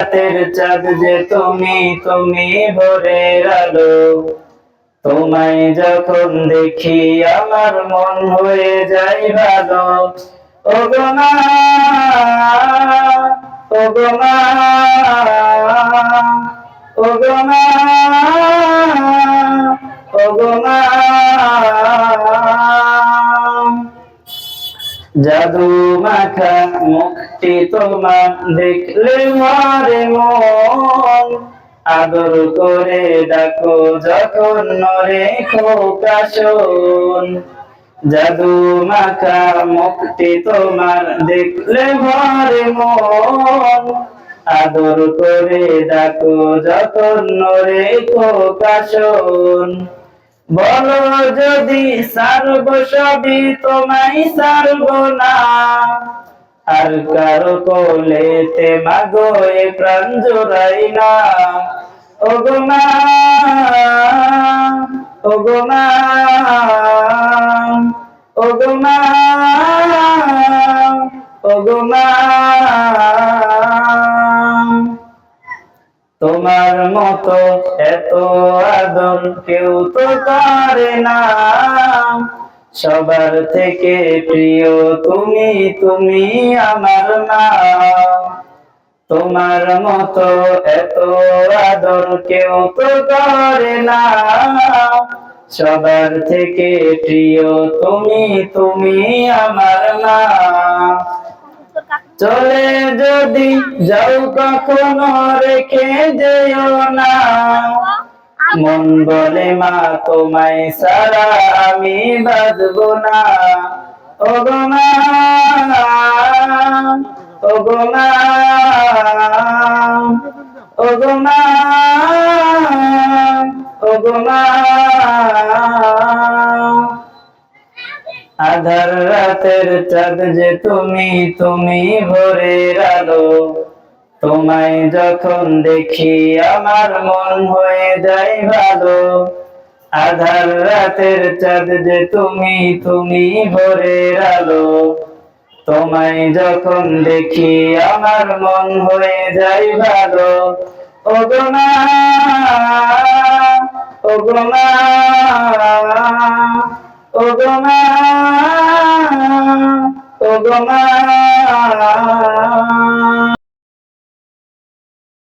রাতের চাঁদ যে তুমি তুমি ভোরের আলো। তোমায় যখন দেখি আমার মন হয়ে যায় ভালো। ও গো মা ও গো মা ও গো মা ও গো মা। জাদু মাখা মুক্তি তোমার দেখলে মারে মন। আদর করে ডাকো যখন নরে খোকাশন জাদু মাখা মুক্তি তোমার দেখলে ভরে মন। আদর করে ডাকো যখন নরে খোকাশন বলো যদি সারব সবই তোমায় সারব না, আর কারও কোলেতে মাগো এ প্রাণ জোড়াই না। ও গো মা ও গো মা ও গো মা তোমার মতো এত আদর কেউ তো করে না। সবার থেকে প্রিয় তুমি তুমি আমার না তোমার মতো এত আদর কেউ তো করে না। সবার থেকে প্রিয় তুমি তুমি আমার না চলে যদি যাও কখনো রেখে যেও না। মন বলে, মা, তোমায় সারা আমি বাঁচব না। ও গো মা ও গো মা মা মা। আধার রাতের চাঁদ যে তুমি তুমি ভোরের আলো। তোমায় যখন দেখি আমার মন হয়ে যায় ভালো। আধার রাতের চাঁদ যে তুমি তুমি ভোরের আলো। তোমায় যখন দেখি আমার মন হয়ে যায় ভালো। ও গো মা ও গো মা। وما